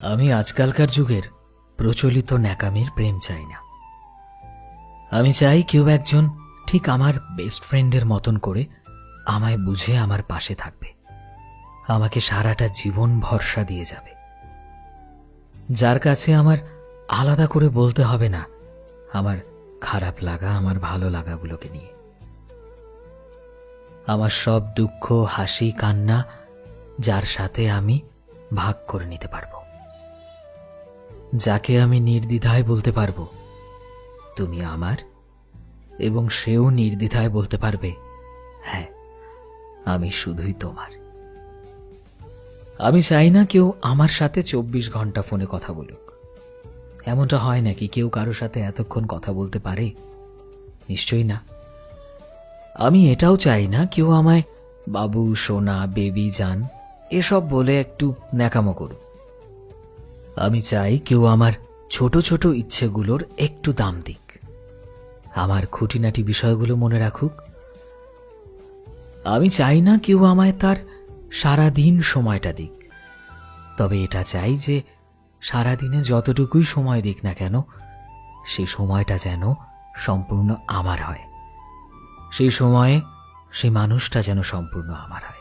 আমি আজকালকার যুগের প্রচলিত ন্যাকামির প্রেম চাই না। আমি চাই কেউ একজন ঠিক আমার বেস্ট ফ্রেন্ডের মতন করে আমায় বুঝে আমার পাশে থাকবে। আমাকে সারাটা জীবন ভরসা দিয়ে যাবে। যার কাছে আমার আলাদা করে বলতে হবে না আমার খারাপ লাগা, আমার ভালো লাগাগুলোকে নিয়ে। আমার সব দুঃখ, হাসি, কান্না যার সাথে আমি ভাগ করে নিতে পারব। যাকে আমি নির্দ্বিধায় বলতে পারব। তুমি আমার এবং সেও নির্দ্বিধায় বলতে পারবে হ্যাঁ আমি শুধুই তোমার। আমি চাই না কেউ আমার সাথে চব্বিশ ঘণ্টা ফোনে কথা বলুক। এমনটা হয় নাকি কেউ কারোর সাথে এতক্ষণ কথা বলতে পারে? নিশ্চয়ই না। আমি এটাও চাই না কেউ আমায়, বাবু, সোনা, বেবি যান এসব বলে একটু ন্যাকামো করুক। আমি চাই কেউ আমার ছোট ছোট ইচ্ছেগুলোর একটু দাম দিক। আমার খুঁটিনাটি বিষয়গুলো মনে রাখুক। আমি চাই না কেউ আমায় তার সারা দিন সময়টা দিক। তবে এটা চাই যে সারা দিনে যতটুকুই সময় দিক না কেন সেই সময়টা যেন সম্পূর্ণ আমার হয়। সেই সময়ে সেই মানুষটা যেন সম্পূর্ণ আমার হয়।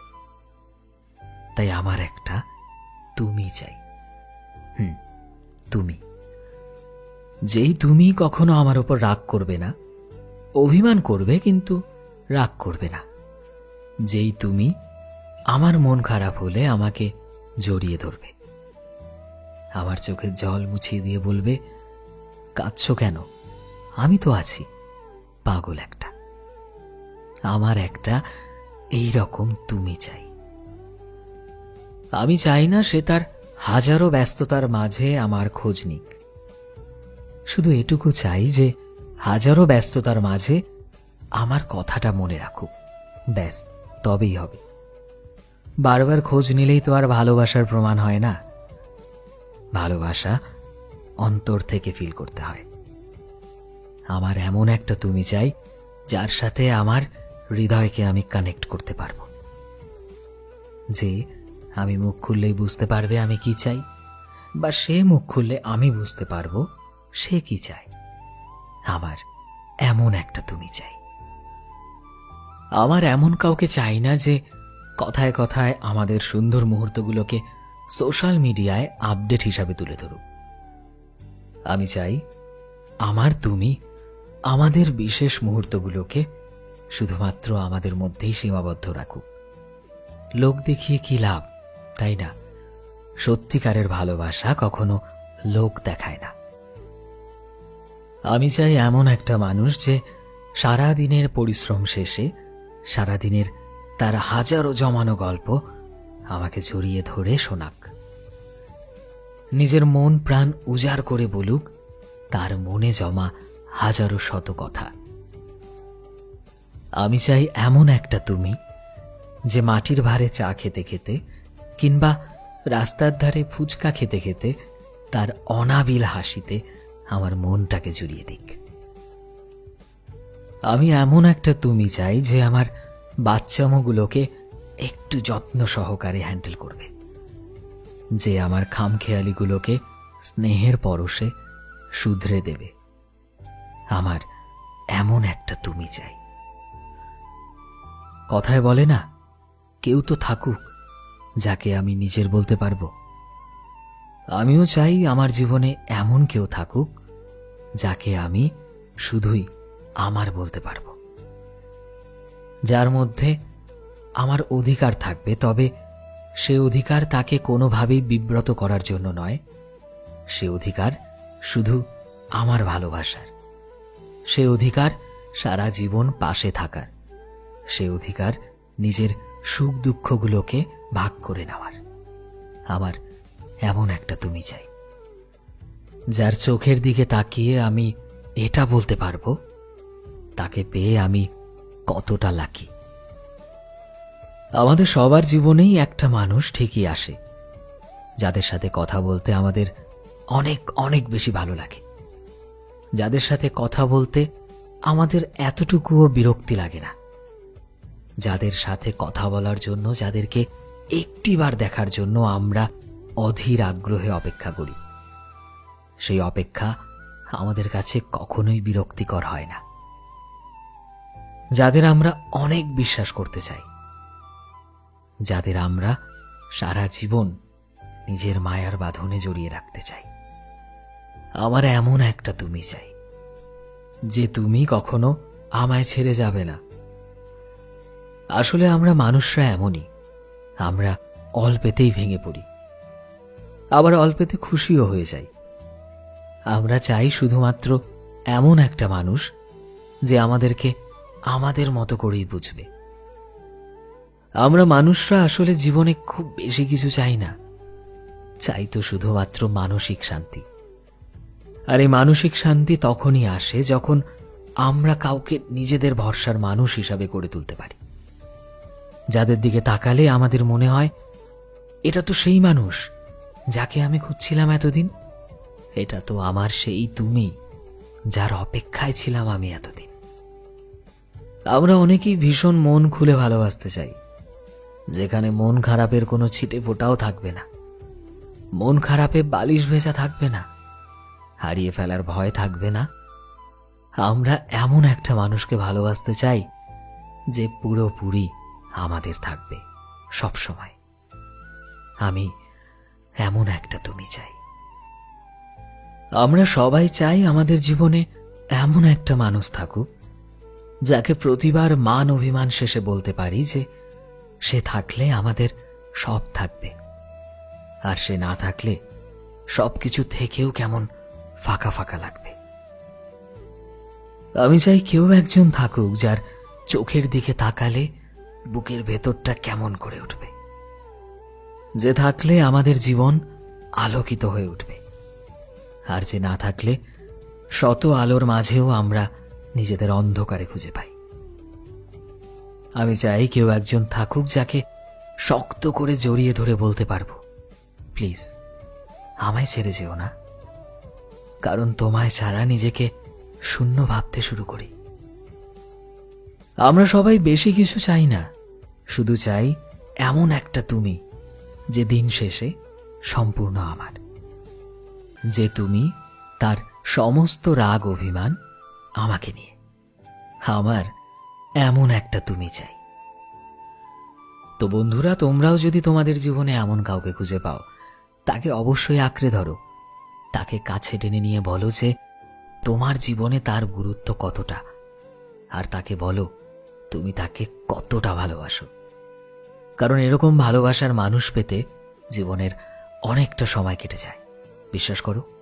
তাই আমার একটা তুমি চাই। হুম। তুমি। যেই তুমি কখনো আমার ওপর রাগ করবে না, অভিমান করবে কিন্তু রাগ করবে না। যেই তুমি আমার মন খারাপ হলে আমাকে জড়িয়ে ধরবে। আমার চোখের জল মুছিয়ে দিয়ে বলবে, কাঁদছ কেন? আমি তো আছি, পাগল একটা। আমার একটা এই রকম তুমি চাই। আমি চাই না সে তার হাজারো ব্যস্ততার মাঝে আমার খোঁজ নিক। শুধু এটুকু চাই যে, হাজারো ব্যস্ততার মাঝে আমার কথাটা মনে রাখুক। ব্যাস, তবেই হবে। বারবার খোঁজ নিলেই তো আর ভালোবাসার প্রমাণ হয় না। ভালোবাসা অন্তর থেকে ফিল করতে হয়। আমার এমন একটা তুমি চাই, যার সাথে আমার হৃদয়কে আমি কানেক্ট করতে পারব। যে আমি মুখ খুললেই বুঝতে পারবে আমি কি চাই, বা সে মুখ খুললে আমি বুঝতে পারব সে কি চায়। আমার এমন একটা তুমি চাই। আমার এমন কাউকে চাই না যে কথায় কথায় আমাদের সুন্দর মুহূর্তগুলোকে সোশ্যাল মিডিয়ায় আপডেট হিসাবে তুলে ধরুক। আমি চাই আমার তুমি আমাদের বিশেষ মুহূর্তগুলোকে শুধুমাত্র আমাদের মধ্যেই সীমাবদ্ধ রাখুক। লোক দেখিয়ে কি লাভ? তাই না? সত্যিকারের ভালোবাসা কখনো লোক দেখায় না। আমি চাই এমন একটা মানুষ যে সারা দিনের পরিশ্রম শেষে সারা দিনের তার হাজারো জমানো গল্প আমাকে জড়িয়ে ধরে শোনাক। নিজের মন প্রাণ উজাড় করে বলুক, তার মনে জমা হাজারো শত কথা। আমি চাই এমন একটা তুমি যে মাটির ভারে চা খেতে খেতে কিংবা রাস্তার ধারে ফুচকা খেতে খেতে তার অনাবিল হাসিতে আমার মনটাকে জুড়িয়ে দিক। আমি এমন একটা তুমি চাই যে আমার বাচ্চামোগুলোকে একটু যত্ন সহকারে হ্যান্ডেল করবে। যে আমার খামখেয়ালিগুলোকে স্নেহের পরশে শুধরে দেবে। আমার এমন একটা তুমি চাই। কথায় বলে না, কেউ তো থাকুক। যাকে আমি নিজের বলতে পারব। আমিও চাই আমার জীবনে এমন কেউ থাকুক, যাকে আমি শুধুই আমার বলতে পারব। যার মধ্যে আমার অধিকার থাকবে, তবে সে অধিকার তাকে কোনোভাবেই বিব্রত করার জন্য নয়। সে অধিকার শুধু আমার ভালোবাসার। সে অধিকার সারা জীবন পাশে থাকার। সে অধিকার নিজের সুখ দুঃখগুলোকে ভাগ করে নেওয়ার। আমার এমন একটা তুমি চাই। যার চোখের দিকে তাকিয়ে আমি এটা বলতে পারব, তাকে পেয়ে আমি কতটা লাকি আমাদের সবার জীবনেই একটা মানুষ ঠিকই আসে, যাদের সাথে কথা বলতে আমাদের অনেক অনেক বেশি ভালো লাগে। যাদের সাথে কথা বলতে আমাদের এতটুকুও বিরক্তি লাগে না। যাদের সাথে কথা বলার জন্য, যাদেরকে একটিবার দেখার জন্য আমরা অধীর আগ্রহে অপেক্ষা করি। সেই অপেক্ষা আমাদের কাছে কখনোই বিরক্তিকর হয় না। যাদের আমরা অনেক বিশ্বাস করতে চাই। যাদের আমরা সারা জীবন নিজের মায়ার বাঁধনে জড়িয়ে রাখতে চাই। আমার এমন একটা তুমি চাই, যে তুমি কখনো আমায় ছেড়ে যাবে না। আসলে আমরা মানুষরা এমনই। আমরা অল্পেতেই ভেঙে পড়ি। আবার অল্পেতে খুশিও হয়ে যাই। আমরা চাই শুধুমাত্র এমন একটা মানুষ যে আমাদেরকে আমাদের মতো করেই বুঝবে। আমরা মানুষরা আসলে জীবনে খুব বেশি কিছু চাই না। চাই তো শুধুমাত্র মানসিক শান্তি। আর এই মানসিক শান্তি তখনই আসে যখন আমরা কাউকে নিজেদের ভরসার মানুষ হিসাবে গড়ে তুলতে পারি। যাদের দিকে তাকালে আমাদের মনে হয়, এটা তো সেই মানুষ যাকে আমি খুঁজছিলাম এতদিন। এটা তো আমার সেই তুমি যার অপেক্ষায় ছিলাম আমি এতদিন। আমরা অনেকেই ভীষণ মন খুলে ভালোবাসতে চাই, যেখানে মন খারাপের কোনো ছিটে ফোটাও থাকবে না। মন খারাপে বালিশ ভেজা থাকবে না, হারিয়ে ফেলার ভয় থাকবে না। আমরা এমন একটা মানুষকে ভালোবাসতে চাই যে পুরোপুরি আমাদের থাকবে, সব সময়। আমি এমন একটা তুমি চাই। আমরা সবাই চাই আমাদের জীবনে এমন একটা মানুষ থাকুক, যাকে প্রতিবার মান অভিমান শেষে বলতে পারি যে সে থাকলে আমাদের সব থাকবে, আর সে না থাকলে সব কিছু থেকেও কেমন ফাঁকা ফাঁকা লাগবে। আমি চাই কেউ একজন থাকুক যার চোখের দিকে তাকালে বুকের ভেতরটা কেমন করে উঠবে? যে থাকলে আমাদের জীবন আলোকিত হয়ে উঠবে। আর যে না থাকলে শত আলোর মাঝেও আমরা নিজেদের অন্ধকারে খুঁজে পাই। আমি চাই কেউ একজন থাকুক যাকে শক্ত করে জড়িয়ে ধরে বলতে পারব, প্লিজ, আমায় ছেড়ে যেও না। কারণ তোমায় ছাড়া নিজেকে শূন্য ভাবতে শুরু করি। আমরা সবাই বেশি কিছু চাই না। শুধু চাই এমন একটা তুমি যে দিন শেষে সম্পূর্ণ আমার। যে তুমি তার সমস্ত রাগ অভিমান আমাকে নিয়ে। আমার এমন একটা তুমি চাই। তো বন্ধুরা, তোমরাও যদি তোমাদের জীবনে এমন কাউকে খুঁজে পাও, তাকে অবশ্যই আঁকড়ে ধরো। তাকে কাছে টেনে নিয়ে বলো যে তোমার জীবনে তার গুরুত্ব কতটা। আর তাকে বলো, তুমি তাকে কতটা ভালোবাসো। কারণ এরকম ভালোবাসার মানুষ পেতে জীবনের অনেকটা সময় কেটে যায়। বিশ্বাস করো